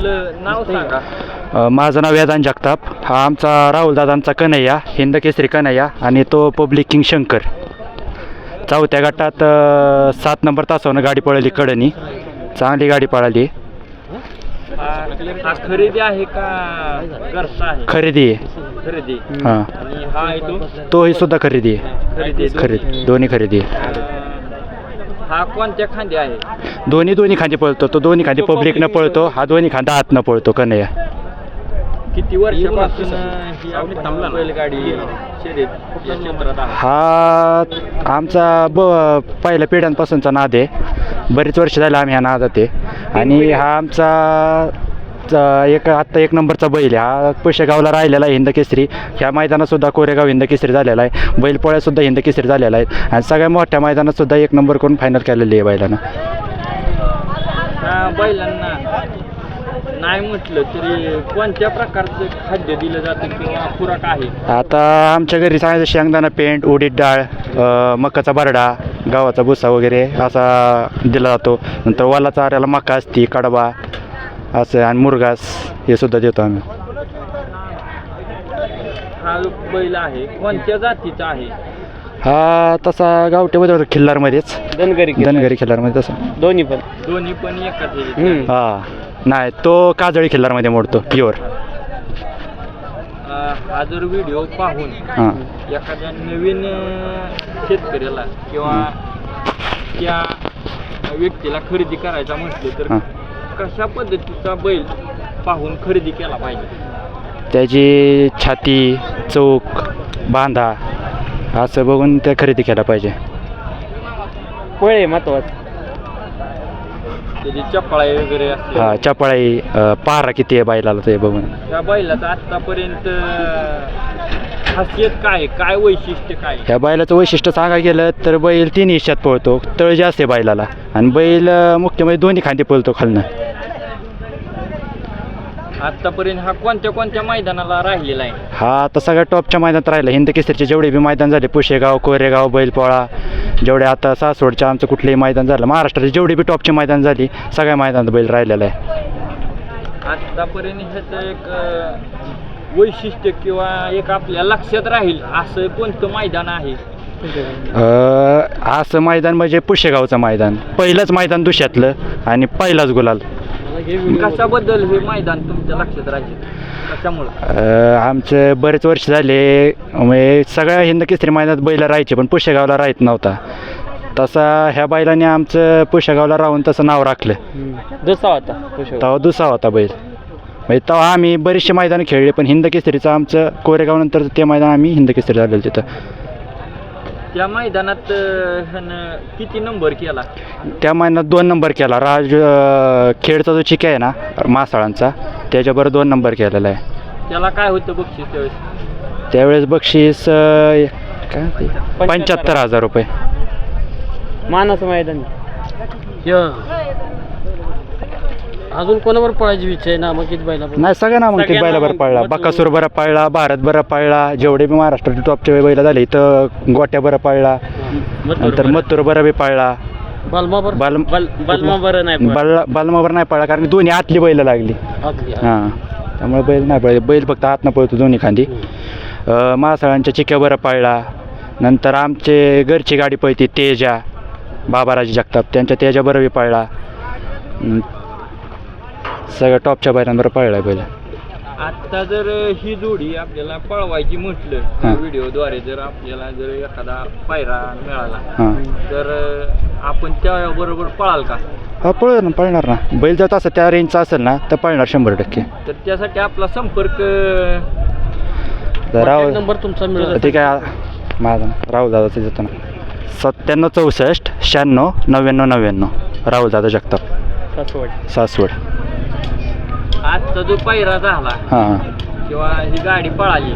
आपलं नाव सांगा. अ, माझं नाव वेदांत जगताप. हा आमचा राहुलदादांचा कन्हैया हिंद केसरी कन्हैया आणि तो पब्लिक किंग शंकर. चौथ्या गटात अ, सात नंबर तासावनं गाडी पळाली कडनी. चांगली गाडी पळाली. हा खरेदी आहे का आहे? खरेदी आहे. खरेदी. हां. आणि हा आहे तो तोही सुद्धा खरेदी आहे. खरेदी आहे. खरेदी. दोन्ही खरेदी आहे. अं, हा कोणत्या खांदी आहे? दोन्ही दोन्ही खांदी पळतो तो दोन्ही खांदी तो पब्लिकनं public- पळतो हा दोन्ही खांदा आतनं पळतो कन्हैया किती वर्षापासून ही आपली बैलगाडी शर्यत या क्षेत्रात आहे हा आमचा ब पहिल्या पिढ्यांपासूनचा नाद आहे. बरीच वर्ष झालं आम्ही ह्या नादात आहे. आणि हा आमचा एक आत्ता एक नंबरचा बैल हा पुशेगावला राहिलेला आहे हिंद केसरी. ह्या मैदानात सुद्धा कोरेगाव हिंद केसरी झालेला आहे. बैलपोळ्यात सुद्धा हिंद केसरी झालेला आहे. आणि सगळ्या मोठ्या मैदानात सुद्धा एक नंबर करून फायनल केलेली आहे बैलानं. बैलांना नाही म्हटलं तरी कोणत्या प्रकारचं खाद्य दिलं जातं किंवा खुराक आहे? आता आमच्या घरी सांगायचं शेंगदाणा पेंट उडीद डाळ मकाचा बरडा गव्हाचा भुसा वगैरे असा दिला जातो. नंतर वाला चाऱ्याला मका असती कडबा असं आणि मुरगास हे सुद्धा देतो आम्ही हा बैल आहे. कोणत्या जातीचा आहे? हा तसा गावठ्यामध्ये होता खिल्लारमध्येच धनगरी धनगरी खिल्लारमध्ये तसा. दोन्ही पण. दोन्ही पण एकाच. हा. नाही तो काजळी खिल्लारमध्ये मोडतो प्युअर अं, हा जर व्हिडिओ पाहून हां. एखाद्या नवीन अं, शेतकऱ्याला किंवा त्या व्यक्तीला खरेदी करायचा म्हटलं तर हां. कशा पद्धतीचा बैल पाहून खरेदी केला पाहिजे? त्याची छाती चौक बांधा असं बघून ते खरेदी केला पाहिजे. पळे महत्वाचं. त्याची चपळाई वगैरे असते हा चपळाई अ, पारा किती आहे बैलाला ते बघून. त्या बैलाचं आतापर्यंत खासियत काय आहे? काय वैशिष्ट्य काय आहे? ह्या बैलाचं वैशिष्ट्य सांगायला गेलं तर बैल तीन हिश्यात पळतो तळ जास्त आहे बैलाला. आणि बैल अ, मुख्य म्हणजे दोन्ही खांदी पळतो खालनं. आतापर्यंत हा कोणत्या कोणत्या मैदानाला राहिलेला आहे? हा आता सगळ्या टॉपच्या मैदानात राहिला. हिंद केसरीचे जेवढे बी मैदान झाले पुशेगाव कोरेगाव बैलपोळा जेवढे आता सासवडच्या आमचं कुठलंही मैदान झालं महाराष्ट्राची जेवढी बी टॉपची मैदान झाली सगळ्या मैदानात बैल राहिलेला आहे. आतापर्यंत ह्याचं एक अं, वैशिष्ट्य किंवा एक आपल्या लक्षात राहील असं कोणतं मैदान आहे? अ, असं मैदान म्हणजे पुशेगावचं मैदान. पहिलंच मैदान दुष्यातलं आणि पहिलाच गुलाल. कशाबद्दल हे मैदान तुमच्या लक्षात राहील? कशामुळं? अ, आमचे बरेच वर्ष झाले म्हणजे सगळ्या हिंद केसरी मैदानात बैल राहायचे पण पुशेगावला राहत नव्हता. तसा ह्या बैलाने आमचं पुशेगावला राहून तसं नाव राखलं. जसा होता तेव्हा दुसरा होता बैल. म्हणजे तेव्हा आम्ही बरीचशी मैदानं खेळले पण हिंद केसरीचं आमचं कोरेगाव नंतर ते मैदान आम्ही हिंद केसरी झालेलं तिथं त्या मैदानात ह्यानं किती नंबर केला? त्या मैदानात दोन नंबर केला. राज अ, खेडचा जो चिक्या आहे ना मासाळांचा त्याच्याबरोबर दोन नंबर केलेला आहे. त्याला काय होतं बक्षीस त्यावेळेस? त्यावेळेस बक्षीस अ, काय ते? पंच्याहत्तर हजार. रुपये. मानाचं मैदान. अजून कोणावर पळायची इच्छा आहे? नामांकित बैला नाही सगळं नामांकित सगळ्यांना बैला बरं पळला. बकासूर बरं पळला भारत बरं पळला जेवढे बी महाराष्ट्राचे टॉपचे बैला झाले इथं गोट्या बरं पळला. नंतर मथुर बरं बी पळला. बलमावर बाल बलमा बरं नाही बाल बालमावर नाही पळला कारण की दोन्ही आतली बैल लागली. हां. त्यामुळे बैल नाही पळले. बैल फक्त आतनं पळतो दोन्ही खांदी. अं, मासाळांच्या चिक्या बरं पळला. नंतर आमचे घरची गाडी पळती तेजा बाबाराजी जगताप. त्यांच्या तेजा बरं बी पळला. अं, सगळ्या टॉपच्या बैलांबरोबर पळला बैल. आता जर ही जोडी आपल्याला पळवायची म्हटलं हां. व्हिडिओद्वारे जर आपल्याला जर एखादा पायरा मिळाला हां. तर आपण त्या बरोबर पळाल का? हा पळू ना पळणार ना. बैल जर तसं त्या रेंजचा असेल ना तर पळणार शंभर टक्के. तर त्यासाठी आपला संपर्क तर राव नंबर तुमचा मिळेल ते काय माझा राहुल दादाचं देतो ना. सत्त्याण्णव चौसष्ट शहाण्णव नव्याण्णव नव्याण्णव. राहुल दादा जगताप. सासवड. आजचा जो पायरा झाला हां. किंवा ही गाडी पळाली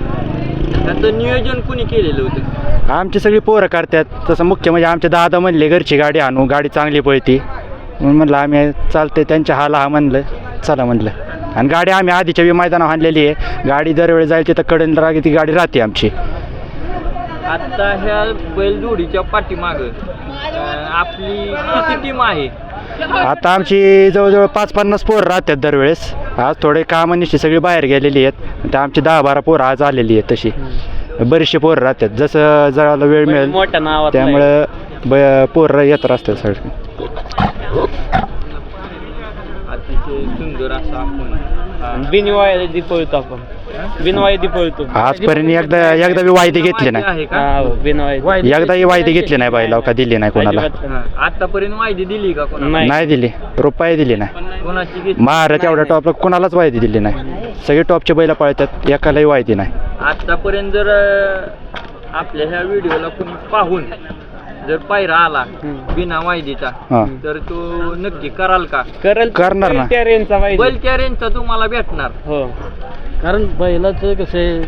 त्याचं नियोजन कुणी केलेलं होतं? आमची सगळी पोरं करतात तसं मुख्य म्हणजे आमचे दादा म्हणले घरची गाडी आणू गाडी चांगली पळती. म्हणून म्हणलं आम्ही चालते त्यांच्या हाला हा म्हणलं. चला म्हणलं. आणि गाडी आम्ही आधीच्या बी मैदानावर आणलेली आहे. गाडी दरवेळी जायची तर कडन रागी ती गाडी राहते आमची. आता ह्या बैलजोडीच्या पाठीमाग आपली किती टीम आहे? आता आमची जवळजवळ पाच पन्नास पोरं राहतात दरवेळेस. आज थोडे कामानिशी सगळी बाहेर गेलेली आहेत. तर आमची दहा बारा पोरं आज आलेली आहेत तशी. बरीचशी पोरं राहतात. जसं जळाला वेळ मिळेल त्यामुळं ब पोरं येत असतात सगळे सुंदर असं. बिनवायदी पळतो आपण. बिनवायदी पळतो. आजपर्यंत एकदा एकदा बी वायदे घेतले नाही. आहे का? हा बिनवायदी वायदे एकदाही वायदे घेतले. नाही बाईला का दिली नाही कोणाला. आतापर्यंत वायदी दिली का कोणाला? नाही. नाही दिली. रुपये दिली नाही. कोणाची घेतली? महाराज एवढ्या टॉपला कोणालाच वायदी दिली नाही. सगळे टॉपचे बैल पळतात एकालाही वायदी नाही. आतापर्यंत जर अं, आपल्या ह्या व्हिडिओला कोणी पाहून जर पायरा आला. बिना वायदीचा हां. तर तो नक्की कराल का? करल करणार ना. त्या रेंजचा बैल त्या रेंजचा तुम्हाला भेटणार. हो. कारण बैलाचं कसं आहे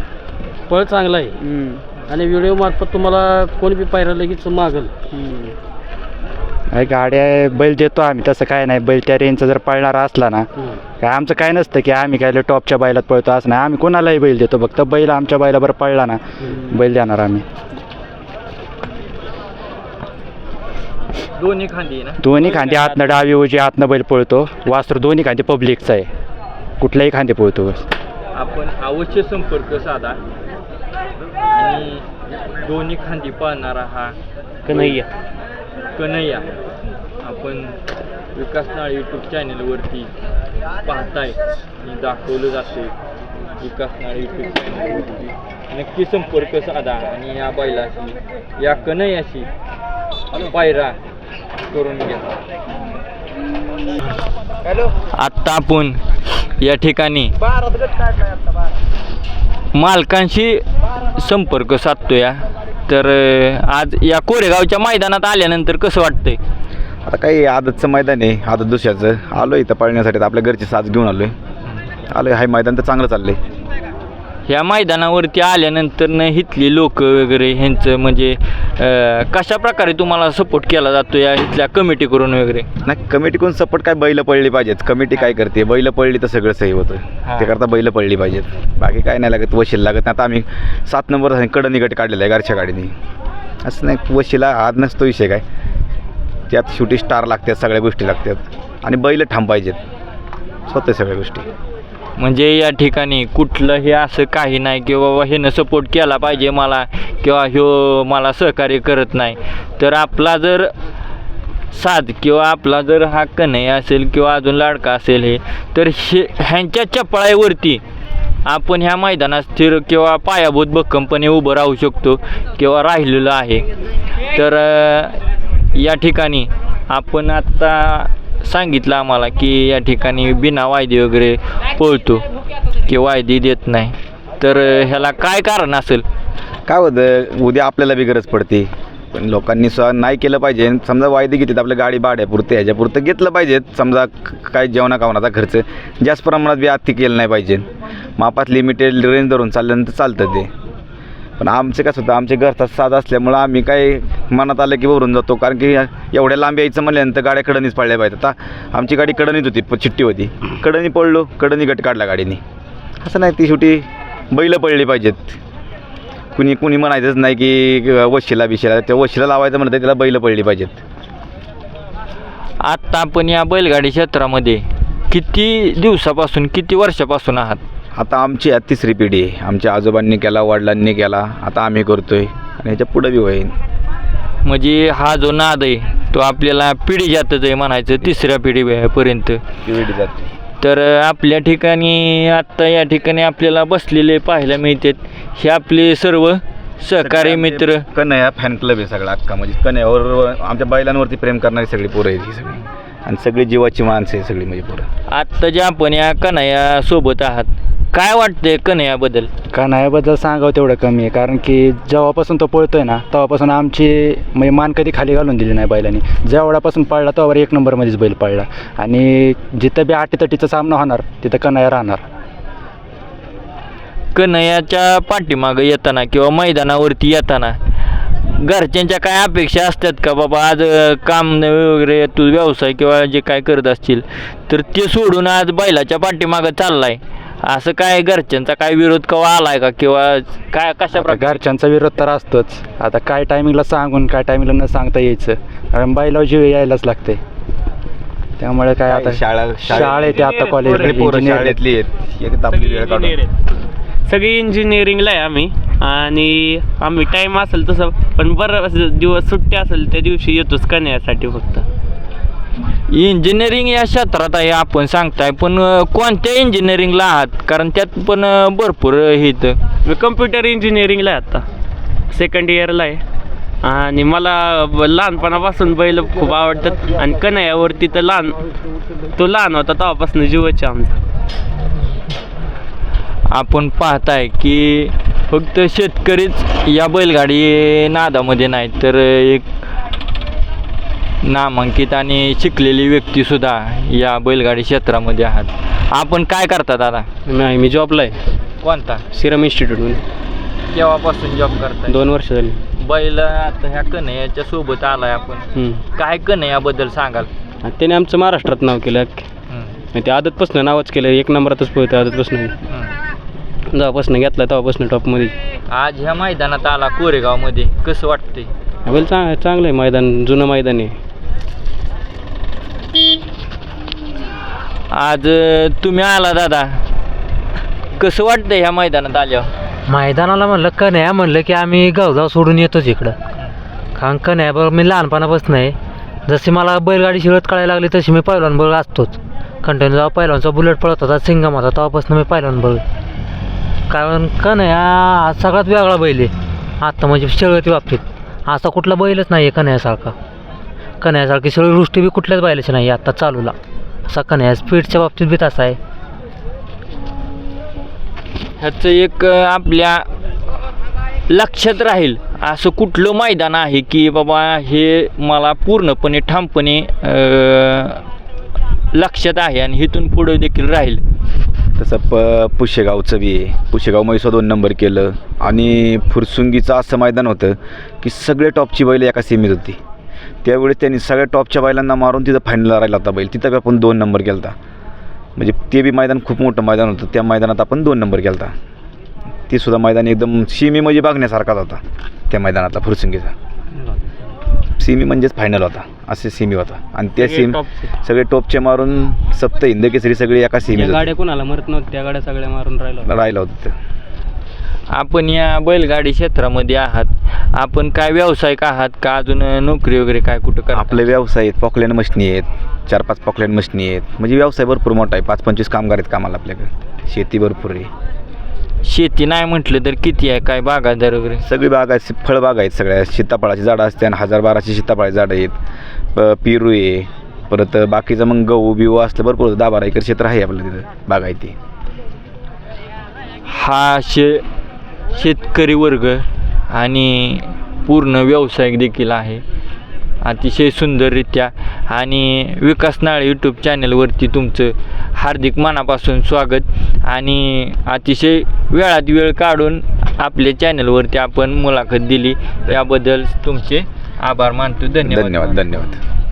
पळ चांगला आहे. हम्म. आणि व्हिडिओ मार्फत तुम्हाला कोणी बी पायरा लगेच मागल. हम्म. गाड्या बैल देतो आम्ही तसं काय नाही. बैल त्या रेंजचा जर पळणारा असला ना काय आमचं काय नसतं की आम्ही काय लय टॉपच्या बैलात पळतो असं नाही. आम्ही कोणालाही बैल देतो. फक्त बैल आमच्या बैलाबरोबर पळला ना बैल देणार आम्ही. दोन्ही खांदी ना? दोन्ही खांदे आतनं डावी उजी आतनं बैल पळतो. वास्त्र दोन्ही खांदे पब्लिकचा आहे. कुठल्याही खांदे पळतो बस. आपण अवश्य संपर्क साधा. आणि दोन्ही खांदी पाळणारा हा कन्हैया. कन्हैया. आपण विकास नाळ यूट्यूब चॅनलवरती पाहताय. आणि दाखवलं जाते विकास नाळ यूट्यूब चॅनलवरती नक्की संपर्क साधा. आणि या बैलाशी या कन्हैयाशी पायरा करून घ्या. आत्ता आपण या ठिकाणी मालकांशी संपर्क साधतोय. तर आज या कोरेगावच्या मैदानात आल्यानंतर कसं वाटतंय? आता काही आदतचं मैदान आहे आदत दुसऱ्याचं. आलो इथं पळण्यासाठी आपल्या घरची साथ घेऊन आलोय. आलोय हाय मैदान तर चांगलं चाललंय. ह्या मैदानावरती आल्यानंतर न इथली लोक वगैरे ह्यांचं म्हणजे कशा प्रकारे तुम्हाला सपोर्ट केला जातो या इथल्या कमिटी करून वगैरे? नाही कमिटी कोण सपोर्ट काय बैल पळली पाहिजेत. कमिटी काय करते? बैल पळली तर सगळं सही होतं. हा. ते करता बैल पळली पाहिजेत. बाकी काय नाही लागत वशील लागत नाही. आता आम्ही सात नंबर कडनी गट काढलेला आहे घरच्या गाडीने. असं नाही वशीला आज नसतो विषय काय. त्यात शेवटी स्टार लागतात सगळ्या गोष्टी लागतात. आणि बैल ठाम पाहिजेत. स्वतः सगळ्या गोष्टी. म्हणजे या ठिकाणी कुठलंही असं काही नाही की बाबा ह्यानं सपोर्ट केला पाहिजे मला किंवा ह्यो मला सहकार्य करत नाही. तर आपला जर साध किंवा आपला जर हा कन्हैया असेल किंवा अजून लाडका असेल हे तर हे ह्यांच्या चपळाईवरती आपण ह्या मैदानात स्थिर किंवा पायाभूत भक्कमपणे उभं राहू शकतो किंवा राहिलेलं आहे. तर या ठिकाणी आपण आत्ता सांगितलं आम्हाला की या ठिकाणी बिना वायदे वगैरे पळतो की वायदे देत नाही. तर ह्याला काय कारण असेल? काय होतं उद्या आपल्याला बी गरज पडते. पण लोकांनी स नाही केलं पाहिजे. समजा वायदे घेतात आपल्या गाडी भाड्यापुरते ह्याच्यापुरतं घेतलं पाहिजे समजा काय जेवणा कावणाचा खर्च जास्त प्रमाणात बी आत्ती केलं नाही पाहिजे. मापात लिमिटेड रेंज धरून चालल्यानंतर चालतं ते. पण आमचं कसं होतं आमच्या घरचा साध असल्यामुळं आम्ही काय मनात आलं की भरून जातो. कारण की एवढ्या लांब यायचं म्हणल्यानंतर गाड्या कडनीच पडल्या पाहिजे आता आमची गाडी कडनीत होती प- चिठ्ठी होती. कडनी पडलो कडनी गट काढला गाडीने. असं नाही ती शेवटी बैल पडली पाहिजेत. कुणी कुणी म्हणायचंच नाही की वशिला बिशीला त्या वशिला लावायचं म्हणतं त्याला बैल पडली पाहिजेत. आत्ता आपण या बैलगाडी क्षेत्रामध्ये किती दिवसापासून किती वर्षापासून आहात? आता आमची आता तिसरी पिढी आहे. आमच्या आजोबांनी केला वडिलांनी केला आता आम्ही करतोय. आणि ह्याच्या पुढं बी होईल म्हणजे हा जो नाद आहे तो आपल्याला पिढी जातच आहे म्हणायचं तिसऱ्या पिढीपर्यंत पिढी जाते. तर आपल्या ठिकाणी आत्ता या ठिकाणी आपल्याला बसलेले पाहायला मिळतात. हे आपले सर्व सहकारी मित्र. कन्हैया फॅन क्लब आहे सगळा अख्खा. म्हणजे कन्हैयावर आमच्या बैलांवरती प्रेम करणारी सगळी पोरं आहेत ही सगळी. आणि सगळी जीवाची माणसं आहे सगळी म्हणजे पोरं. आत्ता जे आपण या कन्हैया सोबत आहात काय वाटतंय कन्हैयाबद्दल का सांगावं तेवढं कमी आहे. कारण की जेव्हापासून तो पळतोय ना तेव्हापासून आमची म्हणजे मान कधी खाली घालून दिली नाही बैलांनी. जेवढ्यापासून पळला तेव्हा एक नंबरमध्येच बैल पळला. आणि जिथं बी आटीतटीचा सामना होणार तिथं कन्हैया राहणार. कन्हैयाच्या पाठीमागं येताना किंवा मैदानावरती येताना घरच्यांच्या काय अपेक्षा असतात का? बाबा आज अ, काम न वगैरे तू व्यवसाय किंवा जे काय करत असतील तर ते सोडून आज बैलाच्या पाठीमागं चाललाय. असं काय घरच्यांचा काय विरोध केव्हा आलाय का? किंवा काय कशा आता प्रकारे घरच्यांचा विरोध तर असतोच. आता काय टायमिंगला सांगून काय टायमिंगला न सांगता यायचं. कारण बैलावर जीव यायलाच लागते. त्यामुळे काय आता शाळा शाळेत आता कॉलेज सगळी पोरं शाळेतली आहेत. वेळ काढून. आहेत. सगळी इंजिनिअरिंगला आहे आम्ही. आणि आम्ही टाईम असेल तसं पण बरं असं दिवस सुट्टी असेल त्या दिवशी येतोच कन्यासाठी फक्त. इंजिनिअरिंग या क्षेत्रात आहे आपण सांगताय पण कोणत्या इंजिनिअरिंगला आहात? कारण त्यात पण भरपूर हे मी कम्प्युटर इंजिनिअरिंगला आहे आता. सेकंड इयरला आहे. आणि मला लहानपणापासून बैल खूप आवडतात. आणि कन्हैयावरती तर लहान तो लहान होता तेव्हापासून जीवच आमचा. आपण पाहताय की फक्त शेतकरीच या बैलगाडी नादामध्ये नाही तर एक नामांकित आणि शिकलेली व्यक्तीसुद्धा या बैलगाडी क्षेत्रामध्ये आहात. आपण काय करता दादा नाही मी जॉबला आहे. कोणता? सिरम इन्स्टिट्यूटमध्ये केव्हापासून जॉब करताय? दोन वर्ष झाली. बैल आता ह्या कन्हैयाच्या सोबत आलाय आपण. हम्म. काय कन्हैयाबद्दल सांगाल? आणि त्याने आमचं महाराष्ट्रात नाव केलं हम्म, ते आदतपासून नावच केलं. एक नंबरातच पोहतं आदतपासून. हम्म. जेव्हापासून घेतला तेव्हापासून टॉपमध्ये आज ह्या मैदानात आला कोरेगावमध्ये. कसं वाटतंय? बैल चांग चांगलं आहे मैदान जुनं मैदान आहे. आज तुम्ही आला दादा. कसं वाटतं ह्या मैदानात आल्यावर? मैदानाला म्हणलं कन्या म्हणलं की आम्ही गावगाव सोडून येतोच इकडं. कारण कन्या बरोबर मी लहानपणापासून आहे. जशी मला बैलगाडी शिरत कळायला लागली तशी मी पहिलवान बरोबर असतोच. कंटिन्यू जेव्हा पहिलवानचा बुलेट पळत होता सिंगम होता तेव्हापासून मी पहिलवान बरोबर कारण कन्या हा सगळ्यात वेगळा बैल आहे. आत्ता म्हणजे शर्यती बाबतीत. असा कुठला बैलच नाही आहे कन्यासारखा कन्यासारखी सगळी रुष्टी बी कुठल्याच बैलाची नाही आहे आत्ता चालूला. असा कन्या स्पीडच्या बाबतीत बी तसा आहे. ह्याचं एक आपल्या लक्षात राहील. असं कुठलं मैदान आहे की बाबा हे मला पूर्णपणे ठामपणे अं, लक्षात आहे आणि इथून पुढे देखील राहील. तसं प पुशेगावचं बी आहे. पुशेगाव मैसो दोन नंबर केलं. आणि फुरसुंगीचं असं मैदान होतं की सगळे टॉपची बैल एका सीमेत होती. त्यावेळेस त्यांनी सगळ्या टॉपच्या बैलांना मारून तिथं फायनलला राहिला होता बैल. तिथं आपण दोन नंबर होता म्हणजे ते बी मैदान खूप मोठं मैदान होतं. त्या मैदानात आपण दोन नंबर होता ते सुद्धा मैदान एकदम सीमी म्हणजे बघण्यासारखाच होता. त्या मैदानातला फुरसुंगीचा. सीमी म्हणजेच फायनल होता. असे सीमी होता. आणि त्या सगळे सीम. सगळे टॉपचे मारून सप्त हिंद केसरी सगळे एका सीमेत गाड्या कोणाला? मरत नव्हत्या. त्या गाड्या सगळ्या मारून राहिलो राहिला होतं. आपण या बैलगाडी क्षेत्रामध्ये आहात. आपण काय व्यावसायिक आहात का? अजून नोकरी वगैरे काय कुठं करता? आपले व्यवसाय आहेत पॉकलॅन मशनी आहेत चार पाच पॉकलॅन मशनी आहेत. म्हणजे व्यवसाय भरपूर मोठा आहे पाच पंचवीस कामगार आहेत कामाला आपल्याकडे. शेती भरपूर आहे. शेती नाही म्हटलं तर किती आहे? काय बागायतदार वगैरे? सगळी बाग आहेत फळबाग आहेत सगळ्या. सीताफळाची झाडं असते आणि हजार बाराशे सीताफळाची झाडं आहेत. प- पेरू आहे. परत बाकीचं मग गहू बिहू असलं भरपूर दहा बारा एकर क्षेत्र आहे आपलं तिथं. बागायती हा शे शेतकरी वर्ग आणि पूर्ण व्यावसायिक देखील आहे. अतिशय सुंदररित्या आणि विकास नाळे यूट्यूब चॅनलवरती तुमचं हार्दिक मनापासून स्वागत आणि अतिशय वेळात वेळ काढून आपल्या चॅनलवरती आपण मुलाखत दिली. याबद्दल तुमचे आभार मानतो. धन्यवाद. धन्यवाद धन्यवाद.